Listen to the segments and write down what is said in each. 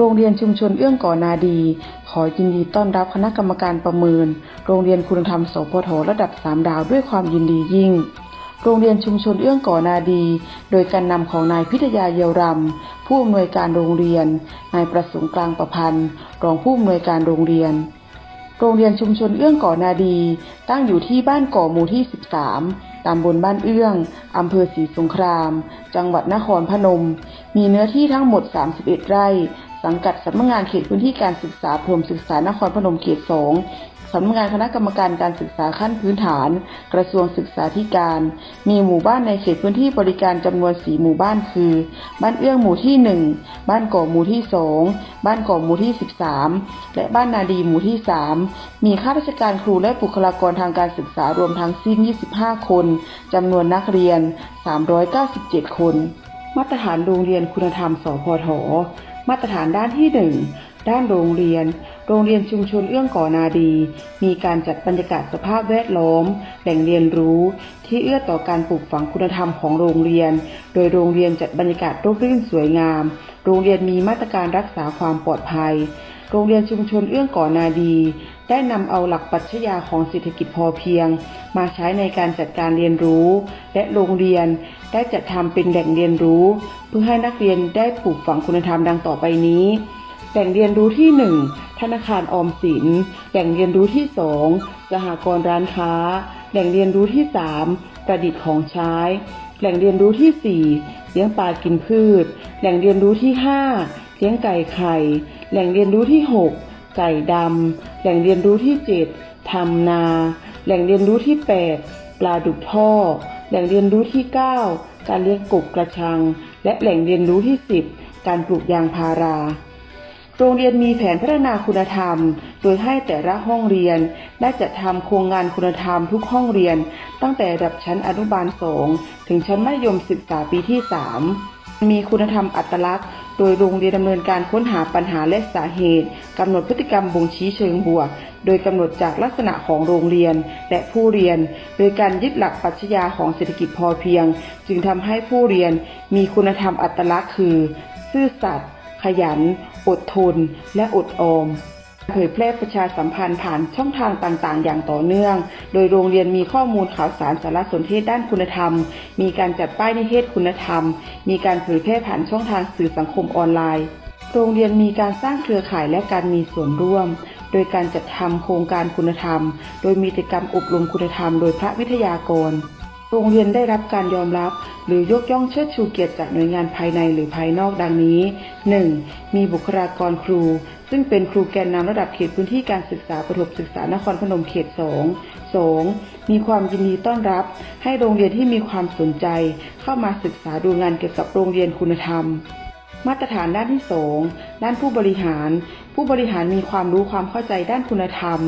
โรงเรียนชุมชนเอื้องก่อนาดี ขอยินดีต้อนรับคณะกรรมการประเมิน โรงเรียนคุณธรรมสพทระดับ 3 ดาวด้วยความยินดียิ่ง โรงเรียนชุมชนเอื้องก่อนาดี โดยการนำของนายพิทยาเยาวรำผู้อำนวยการโรงเรียน นายประสงค์กลางประพันธ์ รองผู้อำนวยการโรงเรียน โรงเรียนชุมชนเอื้องก่อนาดี ตั้งอยู่ที่บ้านก่อหมู่ที่ 13ตำบลบ้านเอื้อง อำเภอศรีสงคราม จังหวัดนครพนม มีเนื้อที่ทั้งหมด 31 ไร่ สังกัดสำนักงานเขตพื้นที่การศึกษาปรมศึกษานครพนมเขต2สำนักงานคณะกรรมการการศึกษาขั้นพื้นฐาน กระทรวงศึกษาธิการ มีหมู่บ้านในเขตพื้นที่บริการจำนวนสีหมู่บ้านคือ บ้านเอื้องหมู่ที่ 1 บ้านก่อหมู่ที่ 2 บ้านก่อหมู่ที่ 13 และบ้านนาดีหมู่ที่ 3 มีข้าราชการครูและบุคลากรทางการศึกษารวมทั้งสิ้น 25 คนจำนวนนักเรียน 397 คน มาตรฐานโรงเรียนคุณธรรม สพท มาตรฐานด้านที่ 1 ด้านโรงเรียน โรงเรียนชุมชนเอื้องก่อนาดี มีการจัดบรรยากาศสภาพแวดล้อม แหล่งเรียนรู้ ที่เอื้อต่อการปลูกฝังคุณธรรมของโรงเรียน โดยโรงเรียนจัดบรรยากาศร่มรื่นสวยงาม โรงเรียนมีมาตรการรักษาความปลอดภัย โรงเรียนชุมชนเอื้องก่อนาดี ได้นำเอาหลักปรัชญาของเศรษฐกิจพอเพียง มาใช้ในการจัดการเรียนรู้ และโรงเรียน ได้จัดทำเป็นแหล่งเรียนรู้ เพื่อให้นักเรียนได้ปลูกฝังคุณธรรมดังต่อไปนี้ แหล่งเรียนรู้ที่ 1 ธนาคารออมสิน แหล่งเรียนรู้ที่ 2 สหกรณ์ร้านค้า แหล่งเรียนรู้ที่ 3 ประดิษฐ์ของใช้ แหล่งเรียนรู้ที่ 4 เลี้ยงปลากินพืช แหล่งเรียนรู้ที่ 5 เลี้ยงไก่ไข่ แหล่งเรียนรู้ที่ 6 ไก่ดำ แหล่งเรียนรู้ที่ 7ทำนา แหล่งเรียนรู้ที่ 8 ปลาดุกท่อ แหล่งเรียนรู้ที่ 9 การเลี้ยงกบกระชัง และแหล่งเรียนรู้ที่ 10 การปลูกยางพารา โรงเรียนมีแผนพัฒนาคุณธรรม โดยให้แต่ละห้องเรียนได้จัดทำโครงงานคุณธรรมทุกห้องเรียน ตั้งแต่ระดับชั้นอนุบาล 2 ถึงชั้นมัธยมศึกษาปีที่ 3 มีคุณธรรมอัตลักษณ์ โดยโรงเรียนดำเนินการค้นหาปัญหาและสาเหตุกำหนดพฤติกรรมบ่งชี้เชิงบวก โดยกำหนดจากลักษณะของโรงเรียนและผู้เรียน โดยการยึดหลักปรัชญาของเศรษฐกิจพอเพียง จึงทำให้ผู้เรียนมีคุณธรรมอัตลักษณ์คือ ซื่อสัตย์ขยัน อดทน และอดออม เผยแพร่ประชาสัมพันธ์ผ่านช่องทางต่างๆ อย่างต่อเนื่อง โดยโรงเรียนมีข้อมูลข่าวสารสารสนเทศด้านคุณธรรม มีการจัดป้ายนิเทศคุณธรรม มีการเผยแพร่ผ่านช่องทางสื่อสังคมออนไลน์ โรงเรียนมีการสร้างเครือข่ายและการมีส่วนร่วม โดยการจัดทำโครงการคุณธรรม โดยมีกิจกรรมอบรมคุณธรรม โดยพระวิทยากร โรงเรียนได้รับการยอมรับ หรือยกย่องเชิดชูเกียรติจากหน่วยงานภายในหรือภายนอกดังนี้ 1. มีบุคลากรครู ซึ่งเป็นครูแกนนำระดับเขตพื้นที่การศึกษาประถมศึกษานครพนมเขต 2 2. มีความยินดีต้อนรับ ให้โรงเรียนที่มีความสนใจ เข้ามาศึกษาดูงานเกี่ยวกับโรงเรียนคุณธรรม มาตรฐานด้านที่ 2 ด้านผู้บริหาร ผู้บริหารมีความรู้ความเข้าใจด้านคุณธรรม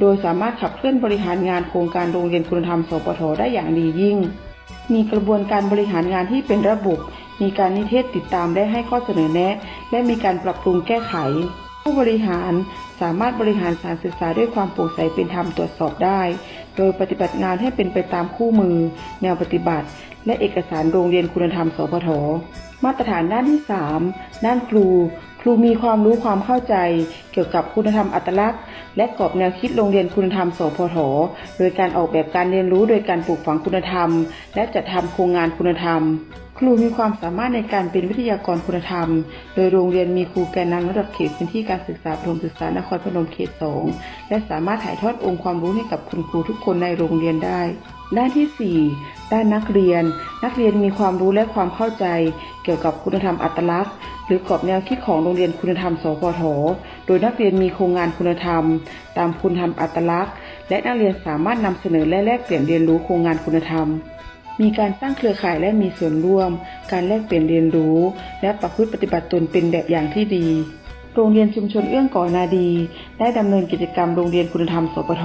โดยสามารถขับเคลื่อนบริหารงานโครงการโรงเรียนคุณธรรม สปทได้อย่างดียิ่ง มีกระบวนการบริหารงานที่เป็นระบบ มีการนิเทศติดตามและให้ข้อเสนอแนะ และมีการปรับปรุงแก้ไข ผู้บริหารสามารถบริหารสารศึกษาด้วยความโปร่งใสเป็นธรรมตรวจสอบได้ โดยปฏิบัติงานให้เป็นไปตามคู่มือ แนวปฏิบัติ และเอกสารโรงเรียนคุณธรรม สพทมาตรฐานด้านที่ 3 ด้านครู รูมีความรู้ความเข้าใจ เกี่ยวกับคุณธรรมอัตลักษณ์ และกรอบแนวคิดโรงเรียนคุณธรรม สพทโดยการออกแบบการเรียนรู้โดยการปลูกฝังคุณธรรม และจัดทำโครงงานคุณธรรม ครูมีความสามารถในการเป็นวิทยากรคุณธรรม โดยโรงเรียนมีครูแกนนำระดับเขตพื้นที่การศึกษาประถมศึกษานครพนมเขต2และสามารถถ่ายทอดองค์ความรู้ให้กับคุณครูทุกคนในโรงเรียนได้ ด้านที่ 4 ด้านนักเรียน นักเรียนมีความรู้และความเข้าใจ เกี่ยวกับคุณธรรมอัตลักษณ์ หรือกรอบแนวคิดของโรงเรียนคุณธรรม สพท โดยนักเรียนมีโครงงานคุณธรรม ตามคุณธรรมอัตลักษณ์ และนักเรียนสามารถนำเสนอและแลกเปลี่ยนเรียนรู้โครงงานคุณธรรม มีการสร้างเครือข่ายและมีส่วนร่วม การแลกเปลี่ยนเรียนรู้ และประพฤติปฏิบัติตนเป็นแบบอย่างที่ดี โรงเรียนชุมชนเอื้องก่อนาดี ได้ดำเนินกิจกรรมโรงเรียนคุณธรรมสปท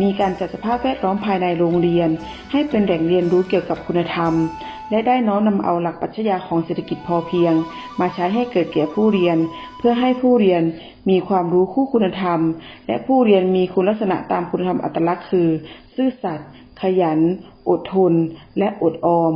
มีการจัดสภาพแวดล้อมภายในโรงเรียน ให้เป็นแหล่งเรียนรู้เกี่ยวกับคุณธรรม และได้น้อมนำเอาหลักปรัชญาของเศรษฐกิจพอเพียง มาใช้ให้เกิดแก่ผู้เรียน เพื่อให้ผู้เรียนมีความรู้คู่คุณธรรม และผู้เรียนมีคุณลักษณะตามคุณธรรมอัตลักษณ์คือ ซื่อสัตย์ขยัน อดทน และอดออม